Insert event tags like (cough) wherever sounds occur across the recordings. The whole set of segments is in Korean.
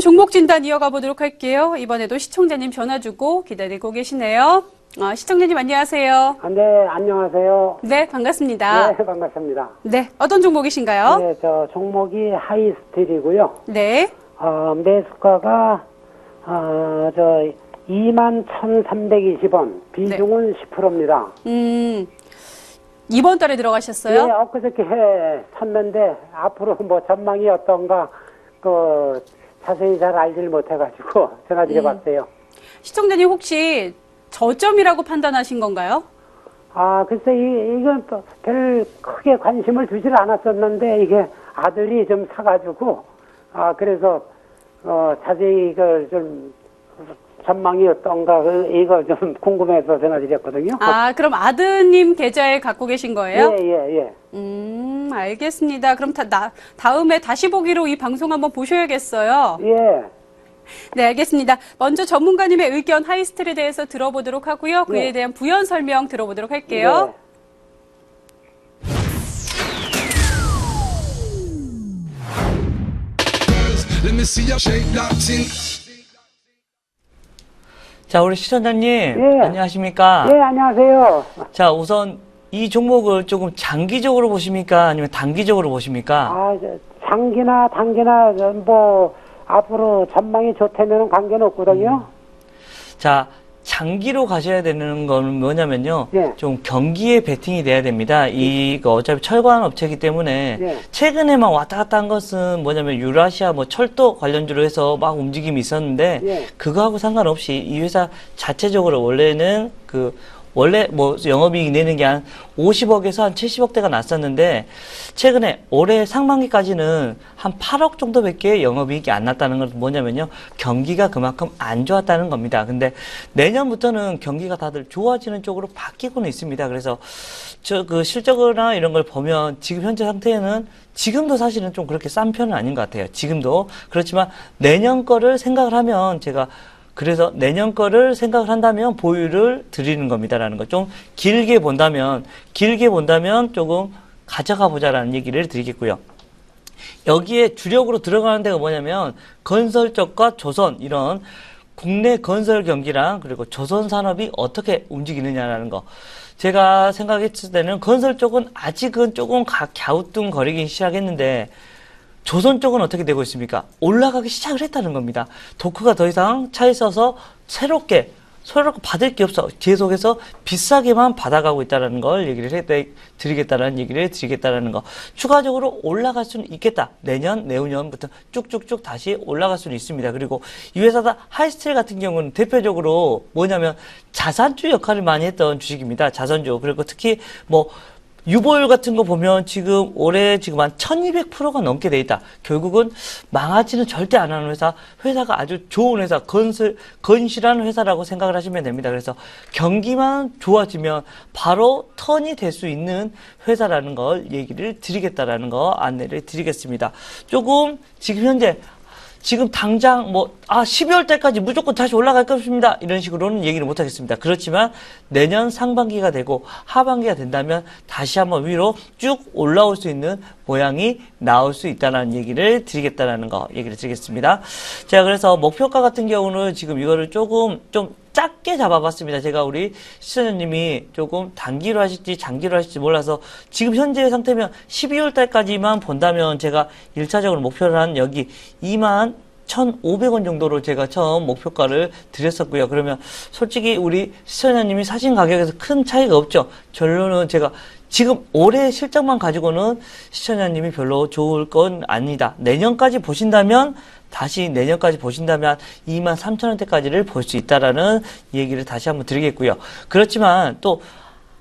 종목 진단 이어가 보도록 할게요. 이번에도 시청자님 전화 주고 기다리고 계시네요. 아, 시청자님 안녕하세요. 아, 네, 안녕하세요. 네, 반갑습니다. 네, 반갑습니다. 네, 어떤 종목이신가요? 네, 저 종목이 하이스틸이고요. 네. 어, 매수가가 어, 저 21,320원, 비중은 10%입니다. 음, 이번 달에 예, 들어가셨어요? 엊그저께 해 샀는데 앞으로 뭐 전망이 어떤가 그 자세히 잘 알지를 못해가지고 (laughs) 전화드려봤어요. 시청자님 혹시 저점이라고 판단하신 건가요? 아, 글쎄, 이, 이건 또 별 크게 관심을 두질 않았었는데, 이게 아들이 좀 사가지고, 아, 그래서, 어, 자세히 이걸 좀, 전망이 어떤가, 그, 이거 좀 (laughs) 궁금해서 전화드렸거든요. 아, 그럼 아드님 계좌에 갖고 계신 거예요? 예, 예, 예. 음, 알겠습니다. 그럼 다, 나, 다음에 다시 보기로 이 방송 한번 보셔야겠어요. 예. 네, 알겠습니다. 먼저 전문가님의 의견 하이스틸에 대해서 들어보도록 하고요. 그에 네. 대한 부연 설명 들어보도록 할게요. Thing. 자, 우리 시청자님. 예. 안녕하십니까? 예, 안녕하세요. 자, 우선 이 종목을 조금 장기적으로 보십니까? 아니면 단기적으로 보십니까? 아, 저, 장기나 단기나, 저, 뭐, 앞으로 전망이 좋다면 관계는 없거든요. 자, 장기로 가셔야 되는 건 뭐냐면요. 예. 좀 경기에 베팅이 돼야 됩니다. 이거 어차피 철관 업체이기 때문에 예. 최근에만 왔다 갔다 한 것은 뭐냐면 유라시아 뭐 철도 관련주로 해서 막 움직임이 있었는데 예. 그거하고 상관없이 이 회사 자체적으로 원래는 그 원래 뭐 영업이익 내는 게 한 50억에서 한 70억대가 났었는데 최근에 올해 상반기까지는 한 8억 정도밖에 영업이익이 안 났다는 건 뭐냐면요 경기가 그만큼 안 좋았다는 겁니다. 근데 내년부터는 경기가 다들 좋아지는 쪽으로 바뀌고는 있습니다. 그래서 저 그 실적이나 이런 걸 보면 지금 현재 상태에는 지금도 사실은 좀 그렇게 싼 편은 아닌 것 같아요. 지금도 그렇지만 내년 거를 생각을 하면 제가 그래서 내년 거를 생각을 한다면 보유를 드리는 겁니다라는 거. 좀 길게 본다면, 길게 본다면 조금 가져가 보자라는 얘기를 드리겠고요. 여기에 주력으로 들어가는 데가 뭐냐면 건설 쪽과 조선 이런 국내 건설 경기랑 그리고 조선 산업이 어떻게 움직이느냐라는 거. 제가 생각했을 때는 건설 쪽은 아직은 조금 가, 갸우뚱거리긴 시작했는데 조선 쪽은 어떻게 되고 있습니까? 올라가기 시작을 했다는 겁니다. 도크가 더 이상 차 있어서 새롭게 새롭게 받을 게 없어. 계속해서 비싸게만 받아가고 있다는 걸 얘기를 해 드리겠다라는 얘기를 드리겠다라는 거. 추가적으로 올라갈 수는 있겠다. 내년, 내후년부터 쭉쭉쭉 다시 올라갈 수는 있습니다. 그리고 이 회사다 하이스틸 같은 경우는 대표적으로 뭐냐면 자산주 역할을 많이 했던 주식입니다. 자산주. 그리고 특히 뭐 유보율 같은 거 보면 지금 올해 지금 한 1200%가 넘게 돼 있다. 결국은 망하지는 절대 안 하는 회사, 회사가 아주 좋은 회사, 건설, 건실한 회사라고 생각을 하시면 됩니다. 그래서 경기만 좋아지면 바로 턴이 될 수 있는 회사라는 걸 얘기를 드리겠다라는 거 안내를 드리겠습니다. 조금 지금 현재 지금 당장 뭐, 아, 12월 달까지 무조건 다시 올라갈 것입니다. 이런 식으로는 얘기를 못 하겠습니다. 그렇지만 내년 상반기가 되고 하반기가 된다면 다시 한번 위로 쭉 올라올 수 있는 모양이 나올 수 있다는 얘기를 드리겠다라는 거 얘기를 드리겠습니다. 제가 그래서 목표가 같은 경우는 지금 이거를 조금 좀 작게 잡아봤습니다. 제가 우리 시청자님이 조금 단기로 하실지 장기로 하실지 몰라서 지금 현재 상태면 12월 달까지만 본다면 제가 1차적으로 목표를 한 여기 2만 1,500원 정도로 제가 처음 목표가를 드렸었고요. 그러면 솔직히 우리 시청자님이 사신 가격에서 큰 차이가 없죠. 결론은 제가 지금 올해 실적만 가지고는 시청자님이 별로 좋을 건 아니다. 내년까지 보신다면 다시 내년까지 보신다면 2만 3천 원대까지를 볼 수 있다라는 얘기를 다시 한번 드리겠고요. 그렇지만 또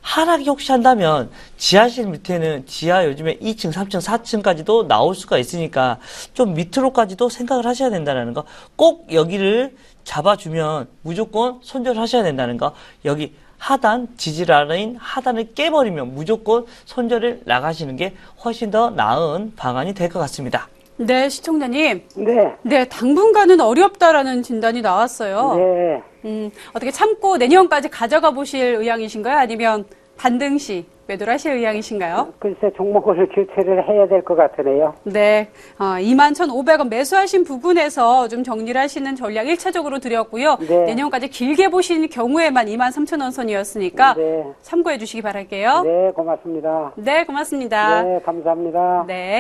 하락이 혹시 한다면 지하실 밑에는 지하 요즘에 2층, 3층, 4층까지도 나올 수가 있으니까 좀 밑으로까지도 생각을 하셔야 된다는 거. 꼭 여기를 잡아주면 무조건 손절하셔야 된다는 거. 여기 하단, 지지라인 하단을 깨버리면 무조건 손절을 나가시는 게 훨씬 더 나은 방안이 될 것 같습니다. 네, 시청자님. 네. 네, 당분간은 어렵다라는 진단이 나왔어요. 네. 음, 어떻게 참고 내년까지 가져가 보실 의향이신가요? 아니면 반등 시 매도를 하실 의향이신가요? 글쎄 종목을 교체를 해야 될 것 같으네요. 네, 어, 21,500원 매수하신 부분에서 좀 정리를 하시는 전략 1차적으로 드렸고요. 네. 내년까지 길게 보신 경우에만 23,000원 선이었으니까 네. 참고해 주시기 바랄게요. 네, 고맙습니다. 네, 고맙습니다. 네, 감사합니다. 네.